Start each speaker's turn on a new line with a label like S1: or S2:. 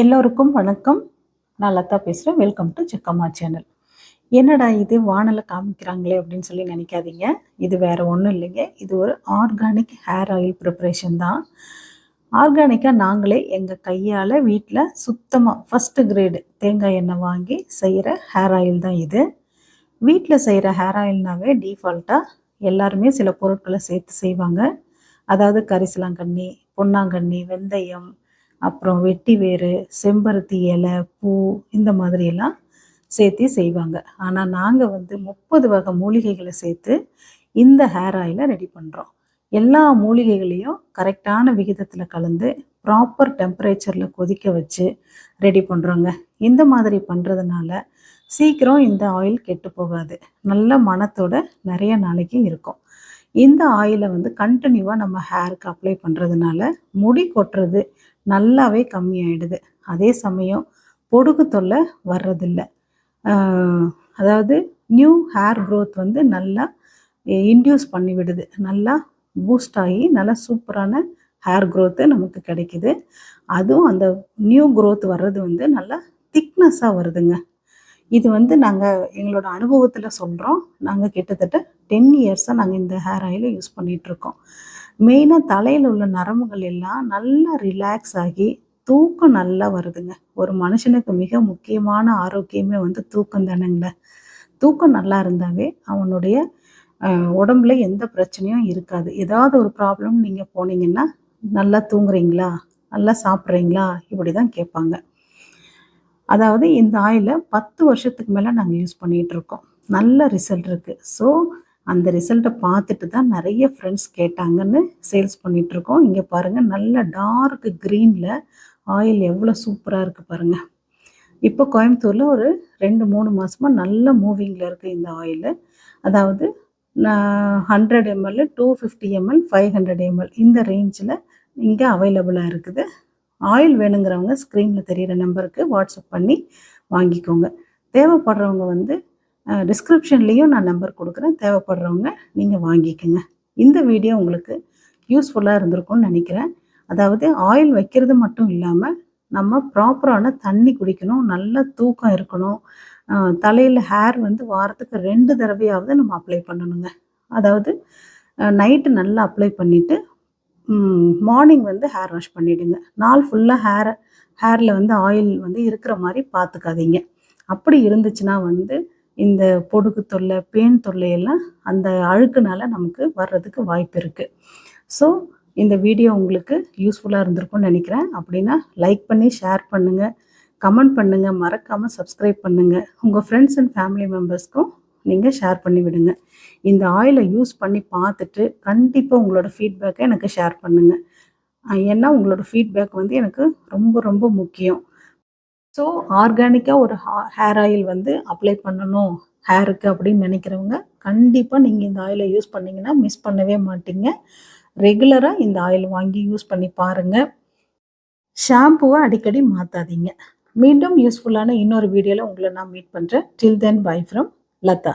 S1: எல்லோருக்கும் வணக்கம். நான் லதா பேசுகிறேன் வெல்கம் டு செக்கம்மா சேனல் என்னடா இது? வானலை காமிக்கிறாங்களே அப்படின்னு சொல்லி நினைக்காதீங்க. இது வேறு ஒன்றும் இல்லைங்க. இது ஒரு ஆர்கானிக் ஹேர் ஆயில் ப்ரிப்ரேஷன் தான். ஆர்கானிக்காக நாங்களே எங்கள் கையால் வீட்டில் சுத்தமாக ஃபஸ்ட்டு கிரேடு தேங்காய் எண்ணெய் வாங்கி செய்கிற ஹேர் ஆயில் தான் இது. வீட்டில் செய்கிற ஹேர் ஆயில்னாவே டீஃபால்ட்டாக எல்லாருமே சில பொருட்களை சேர்த்து செய்வாங்க. அதாவது கரிசலாங்கண்ணி பொன்னாங்கண்ணி வெந்தயம் அப்புறம் வெட்டி வேறு செம்பருத்தி இலை பூ இந்த மாதிரியெல்லாம் சேர்த்து செய்வாங்க. ஆனால் நாங்கள் வந்து முப்பது வகை மூலிகைகளை சேர்த்து இந்த ஹேர் ஆயிலை ரெடி பண்ணுறோம் எல்லா மூலிகைகளையும் கரெக்டான விகிதத்தில் கலந்து ப்ராப்பர் டெம்பரேச்சரில் கொதிக்க வச்சு ரெடி பண்ணுறோங்க இந்த மாதிரி பண்ணுறதுனால சீக்கிரம் இந்த ஆயில் கெட்டு போகாது. நல்ல மனத்தோட நிறைய நாளைக்கு இருக்கும். இந்த ஆயிலை வந்து கண்டினியூவாக நம்ம ஹேருக்கு அப்ளை பண்ணுறதுனால முடி கொட்டுறது நல்லாவே கம்மியாயிடுது. அதே சமயம் பொடுகு தொல்லை வர்றதில்ல. அதாவது நியூ ஹேர் க்ரோத் வந்து நல்லா இன்டியூஸ் பண்ணி விடுது நல்லா பூஸ்ட் ஆகி நல்லா சூப்பரான ஹேர் க்ரோத்து நமக்கு கிடைக்குது. அதுவும் அந்த நியூ க்ரோத் வர்றது வந்து நல்லா திக்னஸ்ஸாக வருதுங்க. இது வந்து நாங்கள் எங்களோட அனுபவத்தில் சொல்கிறோம் நாங்கள் கிட்டத்தட்ட டென் இயர்ஸாக நாங்கள் இந்த ஹேர் ஆயிலை யூஸ் பண்ணிகிட்ருக்கோம் மெயினாக தலையில் உள்ள நரம்புகள் எல்லாம் நல்லா ரிலாக்ஸ் ஆகி தூக்கம் நல்லா வருதுங்க. ஒரு மனுஷனுக்கு மிக முக்கியமான ஆரோக்கியமே வந்து தூக்கம் தானேங்கள. தூக்கம் நல்லா இருந்தாவே அவனுடைய உடம்புல எந்த பிரச்சனையும் இருக்காது. ஏதாவது ஒரு ப்ராப்ளம் நீங்கள் போனீங்கன்னா நல்லா தூங்குறீங்களா? நல்லா சாப்பிட்றீங்களா? இப்படி தான் கேட்பாங்க. அதாவது இந்த ஆயிலை பத்து வருஷத்துக்கு மேலே நாங்கள் யூஸ் பண்ணிகிட்ருக்கோம் நல்ல ரிசல்ட் இருக்குது ஸோ அந்த ரிசல்ட்டை பார்த்துட்டு தான் நிறைய ஃப்ரெண்ட்ஸ் கேட்டாங்கன்னு சேல்ஸ் பண்ணிகிட்ருக்கோம் இங்கே பாருங்கள் நல்ல டார்க் க்ரீனில் ஆயில் எவ்வளோ சூப்பராக இருக்குது பாருங்கள் இப்போ கோயம்புத்தூரில் ஒரு ரெண்டு மூணு மாதமாக நல்ல மூவிங்கில் இருக்குது இந்த ஆயில் அதாவது hundred ML two fifty ML five hundred ML இந்த ரேஞ்சில் இங்கே அவைலபிளாக இருக்குது. ஆயில் வேணுங்கிறவங்க ஸ்க்ரீனில் தெரிகிற நம்பருக்கு வாட்ஸ்அப் பண்ணி வாங்கிக்கோங்க. தேவைப்படுறவங்க வந்து டிஸ்கிரிப்ஷன்லேயும் நான் நம்பர் கொடுக்குறேன். தேவைப்படுறவங்க நீங்கள் வாங்கிக்கோங்க. இந்த வீடியோ உங்களுக்கு யூஸ்ஃபுல்லாக இருந்திருக்கும்னு நினைக்கிறேன். அதாவது ஆயில் வைக்கிறது மட்டும் இல்லாமல் நம்ம ப்ராப்பரான தண்ணி குடிக்கணும். நல்ல தூக்கம் இருக்கணும். தலையில் ஹேர் வந்து வாரத்துக்கு ரெண்டு தடவையாவது நம்ம அப்ளை பண்ணணுங்க. அதாவது நைட்டு நல்லா அப்ளை பண்ணிவிட்டு மார்னிங் வந்து ஹேர் வாஷ் பண்ணிவிடுங்க நாள் ஃபுல்லாக ஹேரை ஹேரில் வந்து ஆயில் வந்து இருக்கிற மாதிரி பார்த்துக்காதீங்க அப்படி இருந்துச்சுன்னா வந்து இந்த பொடுகு தொல்லை பேன் தொல்லையெல்லாம் அந்த அழுக்குனால நமக்கு வர்றதுக்கு வாய்ப்பு இருக்குது ஸோ இந்த வீடியோ உங்களுக்கு யூஸ்ஃபுல்லாக இருந்திருக்கும்னு நினைக்கிறேன். அப்படின்னா லைக் பண்ணி ஷேர் பண்ணுங்கள் கமெண்ட் பண்ணுங்கள் மறக்காமல் சப்ஸ்கிரைப் பண்ணுங்கள் உங்கள் ஃப்ரெண்ட்ஸ் அண்ட் ஃபேமிலி மெம்பர்ஸ்க்கும் நீங்கள் ஷேர் பண்ணி விடுங்க. இந்த ஆயிலை யூஸ் பண்ணி பார்த்துட்டு கண்டிப்பாக உங்களோட ஃபீட்பேக்கை எனக்கு ஷேர் பண்ணுங்கள் ஏன்னா உங்களோட ஃபீட்பேக் வந்து எனக்கு ரொம்ப ரொம்ப முக்கியம். ஸோ ஆர்கானிக்காக ஒரு ஹேர் ஆயில் வந்து அப்ளை பண்ணணும். ஹேருக்கு அப்படின்னு நினைக்கிறவங்க கண்டிப்பாக நீங்கள் இந்த ஆயிலை யூஸ் பண்ணிங்கன்னா மிஸ் பண்ணவே மாட்டீங்க. ரெகுலராக இந்த ஆயில் வாங்கி யூஸ் பண்ணி பாருங்கள் ஷாம்புவை அடிக்கடி மாற்றாதீங்க மீண்டும் யூஸ்ஃபுல்லான இன்னொரு வீடியோவில் உங்களை நான் மீட் பண்ணுறேன் till then bye from Latha.